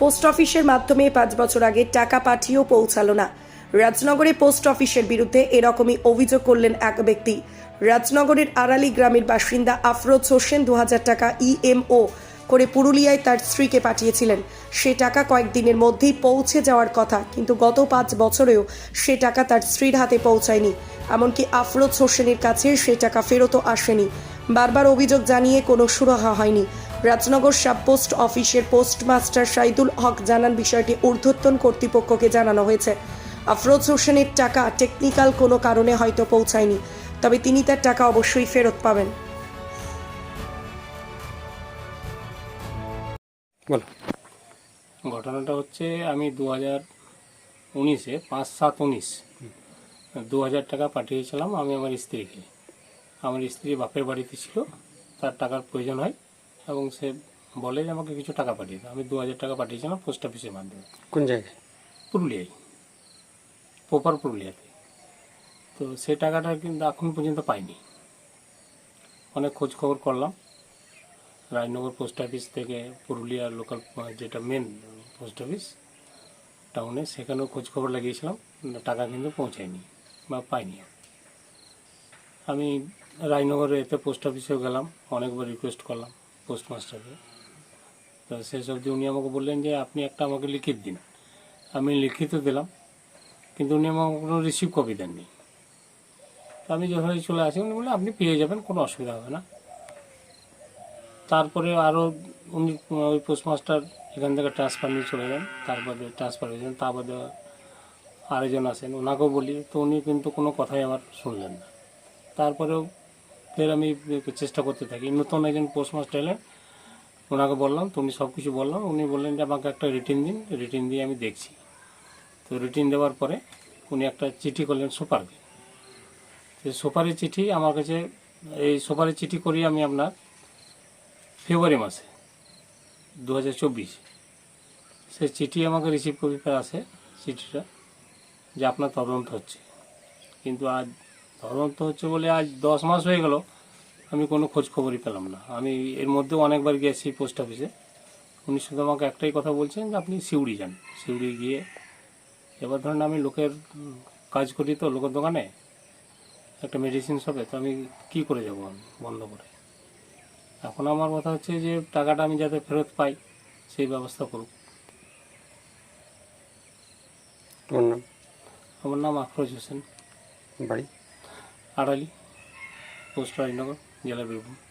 Post অফিসের মাধ্যমে পাঁচ বছর আগে টাকা পাঠিয়েও পৌঁছালো না। রাজনগরে পোস্ট অফিসের বিরুদ্ধে এরকমই অভিযোগ করলেন এক ব্যক্তি। রাজনগরের আড়ালি গ্রামের বাসিন্দা আফরোজ হোসেন দু হাজার টাকা ইএমও করে পুরুলিয়ায় তার স্ত্রীকে পাঠিয়েছিলেন। সে টাকা কয়েকদিনের মধ্যেই পৌঁছে যাওয়ার কথা, কিন্তু গত পাঁচ বছরেও সে টাকা তার স্ত্রীর হাতে পৌঁছায়নি। এমনকি আফরোজ হোসেনের কাছে সে টাকা ফেরতও আসেনি। বারবার অভিযোগ জানিয়ে কোনো সুরাহা হয়নি। রাজনগর সাব পোস্ট অফিসের পোস্টমাস্টার সাইদুল হক জানান বিষয়টি ঊর্ধ্বতন কর্তৃপক্ষকে জানানো হয়েছে। আফরোজ হোসেনের টাকা টেকনিক্যাল কোনো কারণে হয়তো পৌঁছায়নি তবে তিনি তার টাকা অবশ্যই ফেরত পাবেন। বলো। ঘটনাটা হচ্ছে আমি দু হাজার উনিশে পাঁচ সাত উনিশ দু হাজার টাকা পাঠিয়েছিলাম আমি আমার স্ত্রীকে। আমার স্ত্রী বাপের বাড়িতে ছিল তার টাকার প্রয়োজন হয়। এবং সে বলে যে আমাকে কিছু টাকা পাঠিয়ে দাও। আমি দু হাজার টাকা পাঠিয়েছিলাম পোস্ট অফিসের মাধ্যমে। কোন জায়গায়? পুরুলিয়ায়। প্রপার পুরুলিয়াতে। তো সে টাকাটা কিন্তু এখন পর্যন্ত পাইনি। অনেক খোঁজ খবর করলাম। রাজনগর পোস্ট অফিস থেকে পুরুলিয়া লোকাল যেটা মেন পোস্ট অফিস টাউনে সেখানেও খোঁজ খবর লাগিয়েছিলাম। টাকা কিন্তু পৌঁছায়নি বা পাইনি। আমি রাজনগরে এতে পোস্ট অফিসেও গেলাম। অনেকবার রিকোয়েস্ট করলাম। পোস্টমাস্টারকে। তো শেষ অবধি উনি আমাকে বললেন যে, আপনি একটা আমাকে লিখিত দিন। আমি লিখিত দিলাম, কিন্তু উনি আমাকে কোনো রিসিভ কপি দেননি। তো আমি যখন চলে আসি, উনি বললেন, আপনি পেয়ে যাবেন, কোনো অসুবিধা হবে না। তারপরে আরও উনি, ওই পোস্টমাস্টার এখান থেকে ট্রান্সফার নিয়ে চলে যান, তারপরে ট্রান্সফার হয়ে যান, তারপরে আরেকজন আসেন ওনাকেও বলি, তো উনি কিন্তু কোনো কথাই আমার শুনলেন না। তারপরেও ফের আমি চেষ্টা করতে থাকি। নতুন একজন পোস্টমাস্টার এলেন, ওনাকে বললাম, তো উনি সব কিছু বললাম, উনি বললেন যে, আমাকে একটা রিটিন দিন রিটিন দিয়ে আমি দেখছি। তো রিটিন দেওয়ার পরে উনি একটা চিঠি করলেন সুপারকে সেই সুপারের চিঠি আমার কাছে, এই সুপারের চিঠি করি আমি আপনার ফেব্রুয়ারি মাসে দু হাজার চব্বিশ। সে চিঠি আমাকে রিসিভ কপিতে আসে চিঠিটা, যে আপনার তদন্ত হচ্ছে। কিন্তু আজ তদন্ত হচ্ছে বলে আজ দশ মাস হয়ে গেল আমি কোনো খোঁজ খবরই পেলাম না। আমি এর মধ্যেও অনেকবার গিয়েছি পোস্ট অফিসে। উনি শুধু আমাকে একটাই কথা বলছেন যে আপনি সিউড়ি যান। সিউড়ি গিয়ে এবার ধরেন আমি লোকের কাজ করি তো লোকের দোকানে একটা মেডিসিন শপে তো আমি কী করে যাব আমি বন্ধ করে? এখন আমার কথা হচ্ছে যে টাকাটা আমি যাতে ফেরত পাই সেই ব্যবস্থা করুক। আমার নাম আফরোজ হোসেন। বাড়ি? আড়ালি পোস্ট রাজনগর জেলা বীরভূম।